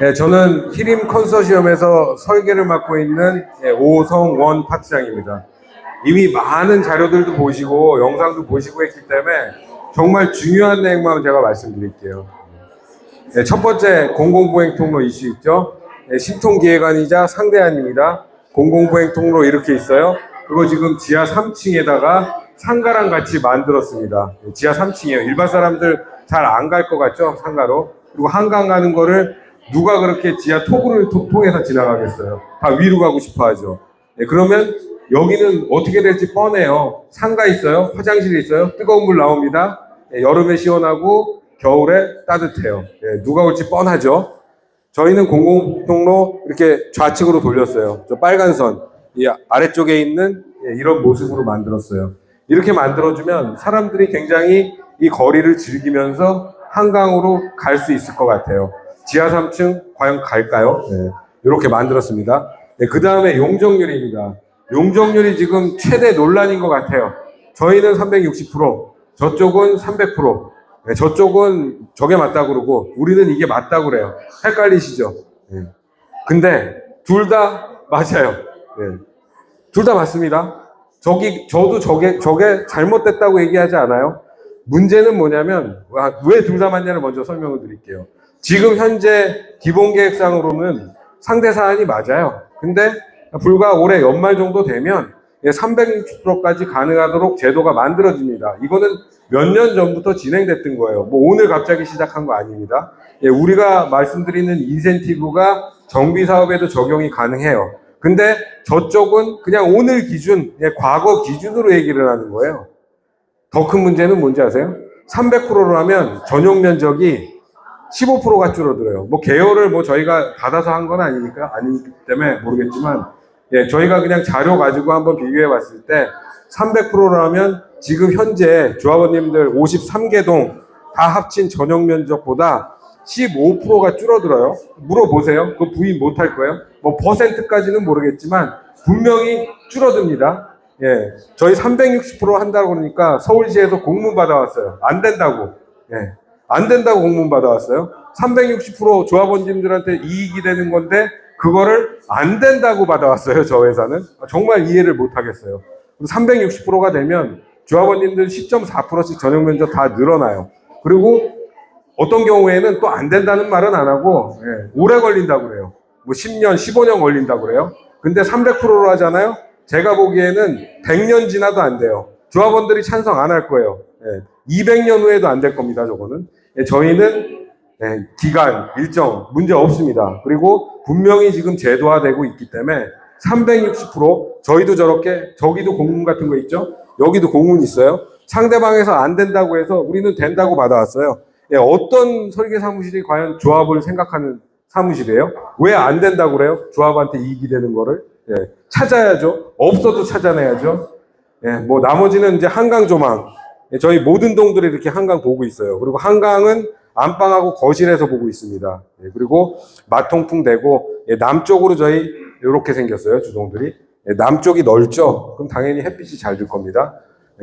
네, 저는 히림 컨소시엄에서 설계를 맡고 있는 예, 오성원 파트장입니다. 이미 많은 자료들도 보시고 영상도 보시고 했기 때문에 정말 중요한 내용만 제가 말씀드릴게요. 네, 첫 번째 공공보행 통로 이슈 있죠. 네, 신통기획안이자 상대안입니다. 공공보행 통로 이렇게 있어요. 그거 지금 지하 3층에다가 상가랑 같이 만들었습니다. 네, 지하 3층이에요. 일반 사람들 잘 안 갈 것 같죠? 상가로. 그리고 한강 가는 거를 누가 그렇게 지하 토구를 토- 통해서 지나가겠어요? 다 위로 가고 싶어 하죠. 네, 그러면 여기는 어떻게 될지 뻔해요. 상가 있어요. 화장실이 있어요. 뜨거운 물 나옵니다. 네, 여름에 시원하고 겨울에 따뜻해요. 네, 누가 올지 뻔하죠. 저희는 공공통로 이렇게 좌측으로 돌렸어요. 저 빨간 선, 이 아래쪽에 있는 예, 이런 모습으로 만들었어요. 이렇게 만들어주면 사람들이 굉장히 이 거리를 즐기면서 한강으로 갈 수 있을 것 같아요. 지하 3층 과연 갈까요? 네, 이렇게 만들었습니다. 그 다음에 용적률입니다. 용적률이 지금 최대 논란인 것 같아요. 저희는 360%, 저쪽은 300%. 네, 저쪽은 저게 맞다고 그러고 우리는 이게 맞다고 그래요. 헷갈리시죠? 네. 근데 둘 다 맞아요. 네. 둘 다 맞습니다. 저기 저도 저게 저게 잘못됐다고 얘기하지 않아요. 문제는 뭐냐면 왜 둘 다 맞냐를 먼저 설명을 드릴게요. 지금 현재 기본 계획상으로는 상대 사안이 맞아요. 근데 불과 올해 연말 정도 되면 360%까지 가능하도록 제도가 만들어집니다. 이거는 몇 년 전부터 진행됐던 거예요. 뭐 오늘 갑자기 시작한 거 아닙니다. 예, 우리가 말씀드리는 인센티브가 정비 사업에도 적용이 가능해요. 근데 저쪽은 그냥 오늘 기준, 예, 과거 기준으로 얘기를 하는 거예요. 더 큰 문제는 뭔지 아세요? 300%로 하면 전용 면적이 15%가 줄어들어요. 뭐 개요를 뭐 저희가 받아서 한 건 아니니까 아니기 때문에 모르겠지만 예, 저희가 그냥 자료 가지고 한번 비교해 봤을 때 300%로 하면 지금 현재 조합원님들 53개 동 다 합친 전용 면적보다 15%가 줄어들어요. 물어보세요. 그 부인 못 할 거예요. 뭐 퍼센트까지는 모르겠지만 분명히 줄어듭니다. 예, 저희 360% 한다고 그러니까 서울시에서 공문 받아왔어요. 안 된다고. 예, 안 된다고 공문 받아왔어요. 360% 조합원님들한테 이익이 되는 건데 그거를 안 된다고 받아왔어요. 저 회사는 정말 이해를 못 하겠어요. 360%가 되면 조합원님들 10.4%씩 전용 면적 다 늘어나요. 그리고 어떤 경우에는 또 안 된다는 말은 안 하고 예, 오래 걸린다고 그래요. 뭐 10년, 15년 걸린다고 그래요. 근데 300%로 하잖아요. 제가 보기에는 100년 지나도 안 돼요. 조합원들이 찬성 안 할 거예요. 예, 200년 후에도 안 될 겁니다. 저거는 예, 저희는 예, 기간 일정 문제 없습니다. 그리고 분명히 지금 제도화되고 있기 때문에 360% 저희도 저렇게 저기도 공문 같은 거 있죠. 여기도 공문 있어요. 상대방에서 안 된다고 해서 우리는 된다고 받아왔어요. 예, 어떤 설계 사무실이 과연 조합을 생각하는 사무실이에요? 왜 안 된다고 그래요? 조합한테 이익이 되는 거를 예, 찾아야죠. 없어도 찾아내야죠. 예, 뭐 나머지는 이제 한강 조망. 예, 저희 모든 동들이 이렇게 한강 보고 있어요. 그리고 한강은 안방하고 거실에서 보고 있습니다. 예, 그리고 마통풍 되고 예, 남쪽으로 저희 이렇게 생겼어요. 주동들이 예, 남쪽이 넓죠. 그럼 당연히 햇빛이 잘 들 겁니다.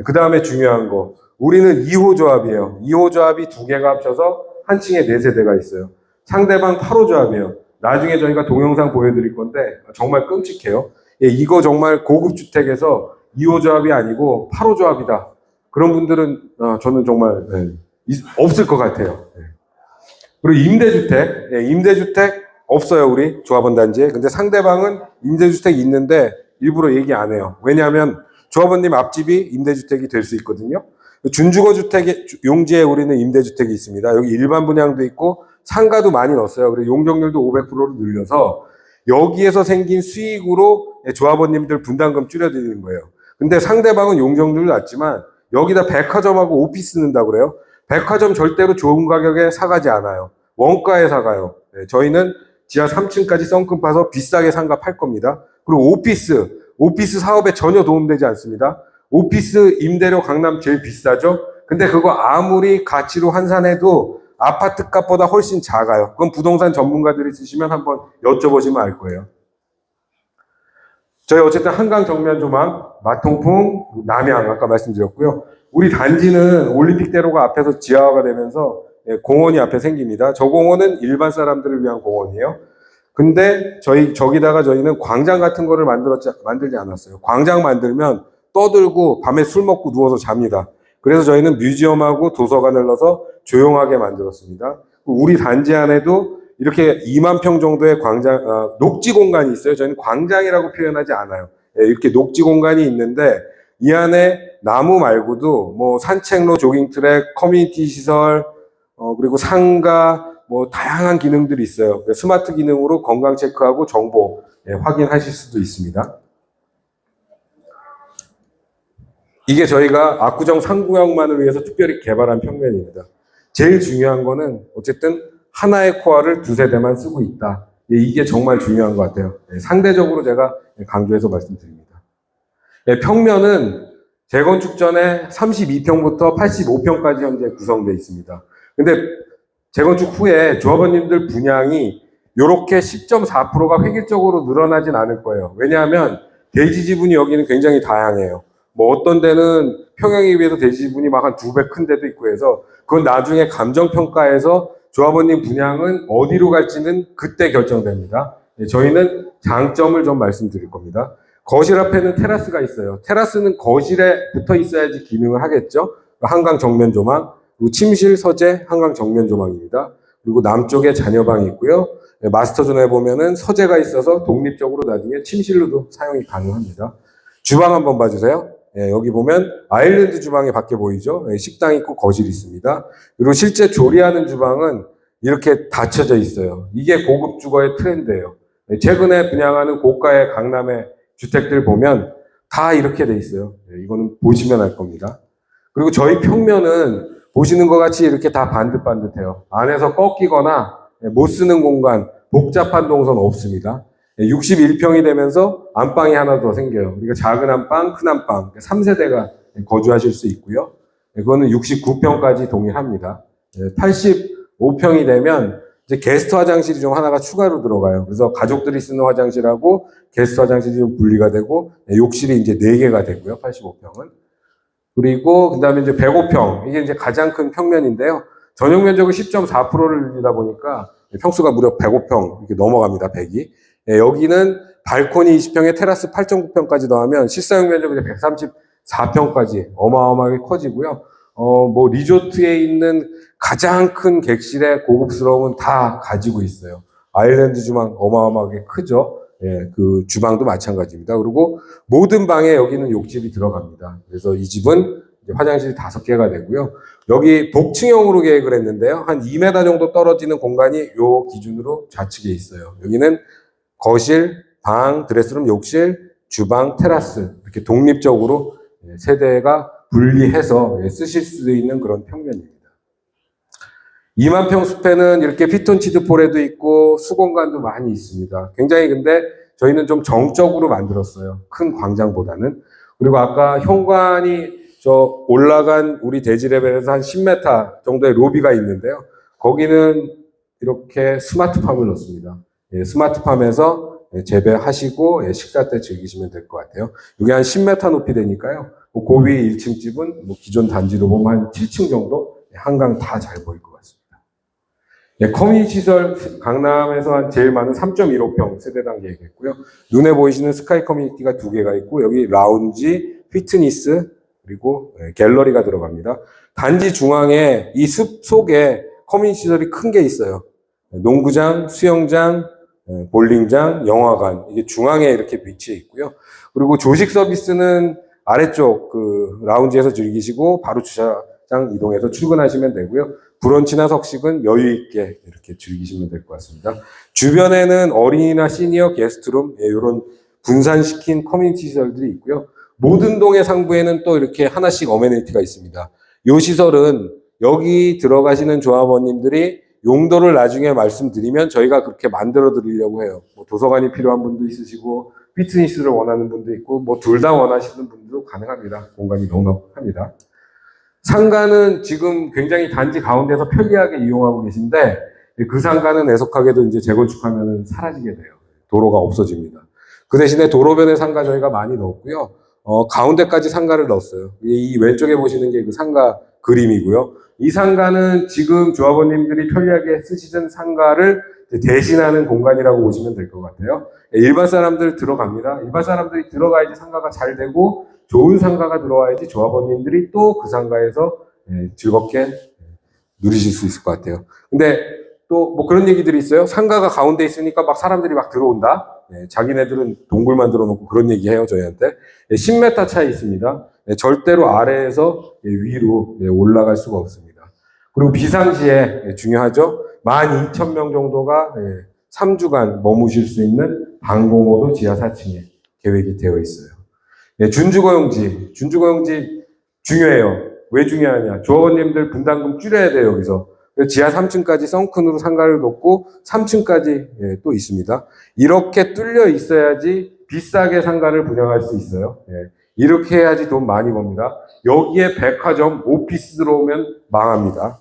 그 다음에 중요한 거. 우리는 2호 조합이에요. 2호 조합이 두 개가 합쳐서 한 층에 네 세대가 있어요. 상대방 8호 조합이에요. 나중에 저희가 동영상 보여드릴 건데 정말 끔찍해요. 예, 이거 정말 고급 주택에서 2호 조합이 아니고 8호 조합이다. 그런 분들은 어, 저는 정말 예, 있- 없을 것 같아요. 예. 그리고 임대주택, 예, 임대주택 없어요 우리 조합원 단지에. 근데 상대방은 임대주택 있는데 일부러 얘기 안 해요. 왜냐하면 조합원님 앞집이 임대주택이 될 수 있거든요. 준주거 주택의 용지에 우리는 임대주택이 있습니다. 여기 일반 분양도 있고 상가도 많이 넣었어요. 그리고 용적률도 500%로 늘려서 여기에서 생긴 수익으로 조합원님들 분담금 줄여드리는 거예요. 근데 상대방은 용적률 낮지만 여기다 백화점하고 오피스 넣는다고 그래요. 백화점 절대로 좋은 가격에 사가지 않아요. 원가에 사가요. 네, 저희는 지하 3층까지 썬금 파서 비싸게 상가 팔 겁니다. 그리고 오피스, 오피스 사업에 전혀 도움되지 않습니다. 오피스 임대료 강남 제일 비싸죠? 근데 그거 아무리 가치로 환산해도 아파트 값보다 훨씬 작아요. 그건 부동산 전문가들이 쓰시면 한번 여쭤보시면 알 거예요. 저희 어쨌든 한강 정면 조망, 마통풍, 남양 아까 말씀드렸고요. 우리 단지는 올림픽대로가 앞에서 지하화가 되면서 예, 공원이 앞에 생깁니다. 저 공원은 일반 사람들을 위한 공원이에요. 근데 저희 저기다가 저희는 광장 같은 거를 만들었지 만들지 않았어요. 광장 만들면 떠들고 밤에 술 먹고 누워서 잡니다. 그래서 저희는 뮤지엄하고 도서관을 넣어서 조용하게 만들었습니다. 우리 단지 안에도 이렇게 2만 평 정도의 광장 어, 녹지 공간이 있어요. 저희는 광장이라고 표현하지 않아요. 예, 이렇게 녹지 공간이 있는데 이 안에 나무 말고도 뭐 산책로, 조깅 트랙, 커뮤니티 시설, 어, 그리고 상가, 뭐 다양한 기능들이 있어요. 스마트 기능으로 건강 체크하고 정보 예, 확인하실 수도 있습니다. 이게 저희가 압구정 상구역만을 위해서 특별히 개발한 평면입니다. 제일 중요한 거는 어쨌든 하나의 코어를 두세 대만 쓰고 있다. 예, 이게 정말 중요한 것 같아요. 예, 상대적으로 제가 강조해서 말씀드립니다. 예, 평면은 재건축 전에 32평부터 85평까지 현재 구성되어 있습니다. 근데 재건축 후에 조합원님들 분양이 이렇게 10.4%가 획일적으로 늘어나진 않을 거예요. 왜냐하면 대지 지분이 여기는 굉장히 다양해요. 뭐 어떤 데는 평형에 비해서 대지 지분이 막 한 두 배 큰 데도 있고 해서 그건 나중에 감정평가에서 조합원님 분양은 어디로 갈지는 그때 결정됩니다. 예, 저희는 장점을 좀 말씀드릴 겁니다. 거실 앞에는 테라스가 있어요. 테라스는 거실에 붙어 있어야지 기능을 하겠죠. 한강 정면 조망, 그리고 침실, 서재, 한강 정면 조망입니다. 그리고 남쪽에 자녀방이 있고요. 예, 마스터존에 보면은 서재가 있어서 독립적으로 나중에 침실로도 사용이 가능합니다. 주방 한번 봐주세요. 예, 여기 보면 아일랜드 주방이 밖에 보이죠. 예, 식당 있고 거실 있습니다. 그리고 실제 조리하는 주방은 이렇게 닫혀져 있어요. 이게 고급 주거의 트렌드예요. 예, 최근에 분양하는 고가의 강남의 주택들 보면 다 이렇게 돼 있어요. 예, 이거는 보시면 알 겁니다. 그리고 저희 평면은 보시는 것 같이 이렇게 다 반듯반듯해요. 안에서 꺾이거나 예, 못 쓰는 공간, 복잡한 동선 없습니다. 61평이 되면서 안방이 하나 더 생겨요. 그러니까 작은 안방, 큰 안방, 3세대가 거주하실 수 있고요. 그거는 69평까지 동일합니다. 85평이 되면 이제 게스트 화장실이 좀 하나가 추가로 들어가요. 그래서 가족들이 쓰는 화장실하고 게스트 화장실이 좀 분리가 되고 욕실이 이제 4개가 되고요. 85평은. 그리고 그다음에 이제 105평. 이게 이제 가장 큰 평면인데요. 전용 면적을 10.4%를 늘리다 보니까 평수가 무려 105평 이렇게 넘어갑니다. 100이. 예, 여기는 발코니 20평에 테라스 8.9평까지 더하면 실사용 면적이 134평까지 어마어마하게 커지고요. 어, 뭐 리조트에 있는 가장 큰 객실의 고급스러움은 다 가지고 있어요. 아일랜드 주방 어마어마하게 크죠. 예, 그 주방도 마찬가지입니다. 그리고 모든 방에 여기는 욕실이 들어갑니다. 그래서 이 집은 화장실이 다섯 개가 되고요. 여기 복층형으로 계획을 했는데요. 한 2m 정도 떨어지는 공간이 요 기준으로 좌측에 있어요. 여기는 거실, 방, 드레스룸, 욕실, 주방, 테라스 이렇게 독립적으로 세대가 분리해서 쓰실 수 있는 그런 평면입니다. 2만 평 숲에는 이렇게 피톤치드 폴에도 있고 수공간도 많이 있습니다. 굉장히 근데 저희는 좀 정적으로 만들었어요. 큰 광장보다는. 그리고 아까 현관이 저 올라간 우리 대지 레벨에서 한 10m 정도의 로비가 있는데요. 거기는 이렇게 스마트팜을 넣습니다. 예, 스마트팜에서 재배하시고 예, 식사 때 즐기시면 될 것 같아요. 이게 한 10m 높이 되니까요. 뭐 고위 1층 집은 뭐 기존 단지로 보면 한 7층 정도 한강 다 잘 보일 것 같습니다. 예, 커뮤니티 시설 강남에서 한 제일 많은 3.15평 세대당 계획했고요. 눈에 보이시는 스카이 커뮤니티가 두 개가 있고 여기 라운지, 피트니스 그리고 예, 갤러리가 들어갑니다. 단지 중앙에 이 숲 속에 커뮤니티 시설이 큰 게 있어요. 농구장, 수영장, 예, 볼링장, 영화관 이게 중앙에 이렇게 위치해 있고요. 그리고 조식 서비스는 아래쪽 그 라운지에서 즐기시고 바로 주차장 이동해서 출근하시면 되고요. 브런치나 석식은 여유 있게 이렇게 즐기시면 될 것 같습니다. 주변에는 어린이나 시니어 게스트룸 예, 이런 분산시킨 커뮤니티 시설들이 있고요. 모든 동의 상부에는 또 이렇게 하나씩 어메니티가 있습니다. 이 시설은 여기 들어가시는 조합원님들이 용도를 나중에 말씀드리면 저희가 그렇게 만들어 드리려고 해요. 뭐 도서관이 필요한 분도 있으시고 피트니스를 원하는 분도 있고 뭐 둘 다 원하시는 분도 가능합니다. 공간이 넉넉합니다. 상가는 지금 굉장히 단지 가운데서 편리하게 이용하고 계신데 그 상가는 애석하게도 이제 재건축하면 사라지게 돼요. 도로가 없어집니다. 그 대신에 도로변에 상가 저희가 많이 넣었고요. 어, 가운데까지 상가를 넣었어요. 이 왼쪽에 보시는 게 그 상가 그림이고요. 이 상가는 지금 조합원님들이 편리하게 쓰시던 상가를 대신하는 공간이라고 보시면 될 것 같아요. 일반 사람들 들어갑니다. 일반 사람들이 들어가야지 상가가 잘 되고 좋은 상가가 들어와야지 조합원님들이 또 그 상가에서 예, 즐겁게 누리실 수 있을 것 같아요. 근데 또 뭐 그런 얘기들이 있어요. 상가가 가운데 있으니까 막 사람들이 막 들어온다. 예, 자기네들은 동굴 만들어 놓고 그런 얘기 해요, 저희한테. 예, 10m 차이 있습니다. 예, 절대로 아래에서 예, 위로 예, 올라갈 수가 없습니다. 그리고 비상시에 예, 중요하죠. 12,000명 정도가 예, 3주간 머무실 수 있는 방공호도 지하 4층에 계획이 되어 있어요. 예, 준주거용지, 준주거용지 중요해요. 왜 중요하냐? 조합원님들 분담금 줄여야 돼요, 여기서. 지하 3층까지 썬큰으로 상가를 놓고 3층까지 예, 또 있습니다. 이렇게 뚫려 있어야지 비싸게 상가를 분양할 수 있어요. 예, 이렇게 해야지 돈 많이 법니다. 여기에 백화점, 오피스 들어오면 망합니다.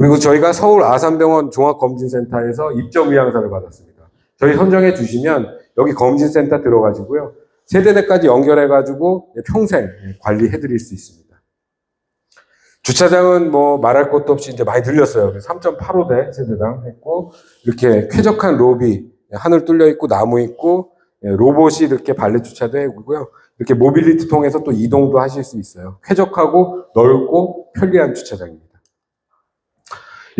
그리고 저희가 서울 아산병원 종합검진센터에서 입점 의향서를 받았습니다. 저희 선정해 주시면 여기 검진센터 들어가지고요. 세대내까지 연결해가지고 평생 관리해 드릴 수 있습니다. 주차장은 뭐 말할 것도 없이 이제 많이 늘렸어요. 3.85대 세대당 했고, 이렇게 쾌적한 로비, 하늘 뚫려 있고, 나무 있고, 예, 로봇이 이렇게 발레 주차도 해고요. 이렇게 모빌리티 통해서 또 이동도 하실 수 있어요. 쾌적하고 넓고 편리한 주차장입니다.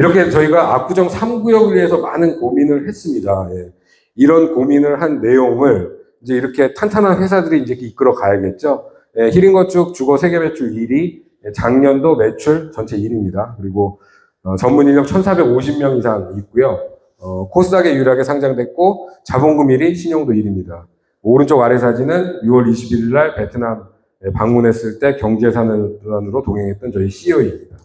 이렇게 저희가 압구정 3구역을 위해서 많은 고민을 했습니다. 예. 이런 고민을 한 내용을 이제 이렇게 탄탄한 회사들이 이제 이끌어 가야겠죠. 예, 히링 건축 주거 세계 매출 1위, 예, 작년도 매출 전체 1위입니다. 그리고 어, 전문 인력 1,450명 이상 있고요. 어, 코스닥에 유일하게 상장됐고 자본금 1위, 신용도 1위입니다. 오른쪽 아래 사진은 6월 21일 날 베트남 방문했을 때 경제산업단으로 동행했던 저희 CEO입니다.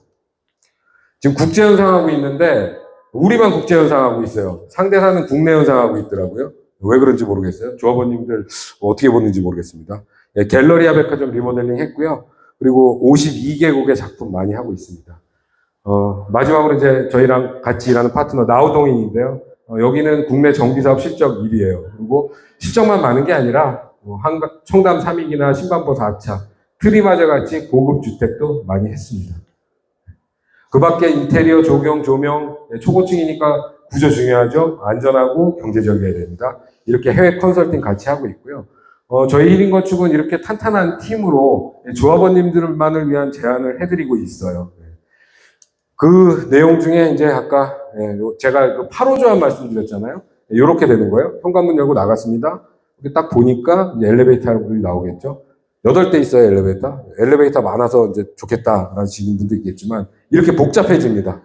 지금 국제 현상하고 있는데 우리만 국제 현상하고 있어요. 상대사는 국내 현상하고 있더라고요. 왜 그런지 모르겠어요. 조합원님들 어떻게 보는지 모르겠습니다. 예, 갤러리아 백화점 리모델링 했고요. 그리고 52개국의 작품 많이 하고 있습니다. 어, 마지막으로 이제 저희랑 같이 일하는 파트너 나우동인인데요. 어, 여기는 국내 정비사업 실적 1위예요. 그리고 실적만 많은 게 아니라 어, 한가, 청담 3익이나 신반포 4차, 트리마저 같이 고급 주택도 많이 했습니다. 그 밖에 인테리어, 조경, 조명, 네, 초고층이니까 구조 중요하죠. 안전하고 경제적이어야 됩니다. 이렇게 해외 컨설팅 같이 하고 있고요. 어, 저희 힐링 건축은 이렇게 탄탄한 팀으로 조합원님들만을 위한 제안을 해드리고 있어요. 그 내용 중에 이제 아까 예, 요- 제가 그 8호 조합 말씀드렸잖아요. 이렇게 되는 거예요. 현관문 열고 나갔습니다. 딱 보니까 이제 엘리베이터들이 나오겠죠. 여덟 대 있어요, 엘리베이터. 엘리베이터 많아서 이제 좋겠다라시는 분도 있겠지만, 이렇게 복잡해집니다.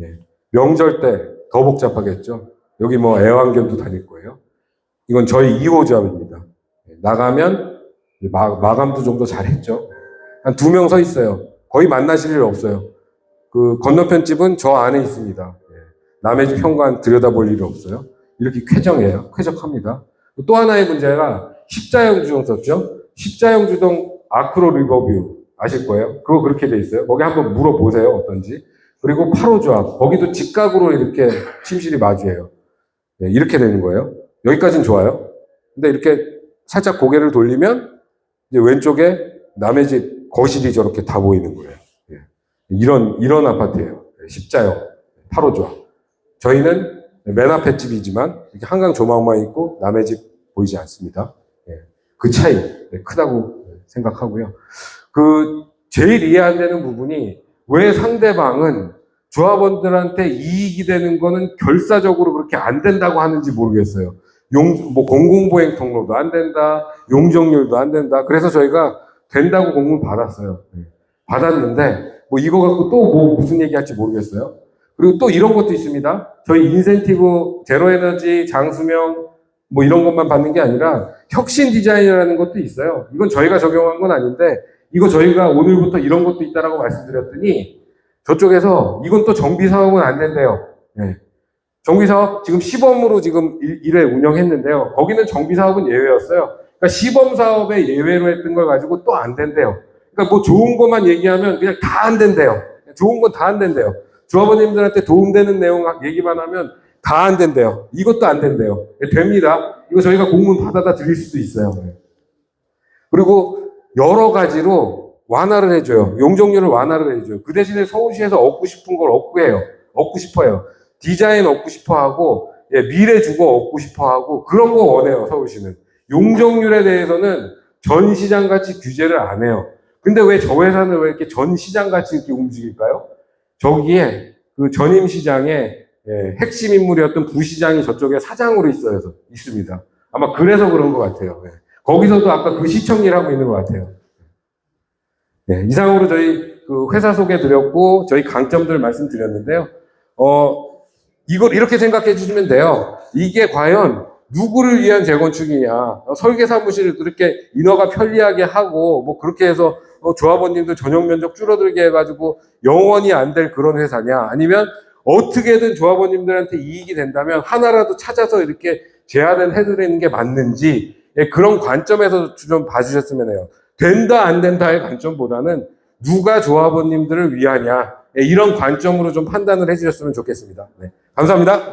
예. 명절 때 더 복잡하겠죠. 여기 뭐 애완견도 다닐 거예요. 이건 저희 2호 조합입니다. 예, 나가면 마, 마감도 좀 더 잘했죠. 한 두 명 서 있어요. 거의 만나실 일 없어요. 그 건너편 집은 저 안에 있습니다. 예. 남의 집 현관 들여다볼 일이 없어요. 이렇게 쾌정해요. 쾌적합니다. 또 하나의 문제가 십자형 주동 썼죠. 십자형 주동 아크로 리버뷰 아실 거예요. 그거 그렇게 돼 있어요. 거기 한번 물어보세요. 어떤지. 그리고 8호 조합. 거기도 직각으로 이렇게 침실이 마주해요. 네, 이렇게 되는 거예요. 여기까지는 좋아요. 근데 이렇게 살짝 고개를 돌리면 이제 왼쪽에 남의 집 거실이 저렇게 다 보이는 거예요. 예. 이런 이런 아파트예요. 십자형 8호 조합. 저희는 맨 앞에 집이지만 이렇게 한강 조망만 있고 남의 집 보이지 않습니다. 예. 그 차이 네, 크다고 생각하고요. 그 제일 이해 안 되는 부분이 왜 상대방은 조합원들한테 이익이 되는 거는 결사적으로 그렇게 안 된다고 하는지 모르겠어요. 용, 뭐 공공보행 통로도 안 된다, 용적률도 안 된다. 그래서 저희가 된다고 공문 받았어요. 네. 받았는데 뭐 이거 갖고 또 뭐 무슨 얘기 할지 모르겠어요. 그리고 또 이런 것도 있습니다. 저희 인센티브 제로에너지 장수명 뭐 이런 것만 받는 게 아니라 혁신 디자인이라는 것도 있어요. 이건 저희가 적용한 건 아닌데 이거 저희가 오늘부터 이런 것도 있다라고 말씀드렸더니 저쪽에서 이건 또 정비 사업은 안 된대요. 네. 정비 사업 지금 시범으로 지금 1회 운영했는데요. 거기는 정비 사업은 예외였어요. 그러니까 시범 사업에 예외로 했던 걸 가지고 또 안 된대요. 그러니까 뭐 좋은 것만 얘기하면 그냥 다 안 된대요. 좋은 건 다 안 된대요. 조합원님들한테 도움되는 내용 얘기만 하면 다 안 된대요. 이것도 안 된대요. 됩니다. 이거 저희가 공문 받아다 드릴 수도 있어요. 그리고 여러 가지로 완화를 해줘요. 용적률을 완화를 해줘요. 그 대신에 서울시에서 얻고 싶은 걸 얻고 해요. 얻고 싶어요. 디자인 얻고 싶어 하고, 예, 미래 주거 얻고 싶어 하고, 그런 거 원해요, 서울시는. 용적률에 대해서는 전 시장 가치 규제를 안 해요. 근데 왜 저 회사는 왜 이렇게 전 시장 같이 이렇게 움직일까요? 저기에 그 전임 시장의 예, 핵심 인물이었던 부시장이 저쪽에 사장으로 있어요, 있습니다. 아마 그래서 그런 것 같아요. 예. 거기서도 아까 그 시청 일 하고 있는 것 같아요. 예, 이상으로 저희 그 회사 소개 드렸고 저희 강점들 말씀드렸는데요. 어 이걸 이렇게 생각해 주시면 돼요. 이게 과연 누구를 위한 재건축이냐? 어, 설계 사무실을 그렇게 인허가 편리하게 하고 뭐 그렇게 해서 어, 조합원님들 전용 면적 줄어들게 해가지고 영원히 안 될 그런 회사냐? 아니면 어떻게든 조합원님들한테 이익이 된다면 하나라도 찾아서 이렇게 제안을 해드리는 게 맞는지 예, 그런 관점에서 좀 봐주셨으면 해요. 된다 안 된다의 관점보다는 누가 조합원님들을 위하냐 예, 이런 관점으로 좀 판단을 해주셨으면 좋겠습니다. 네, 감사합니다.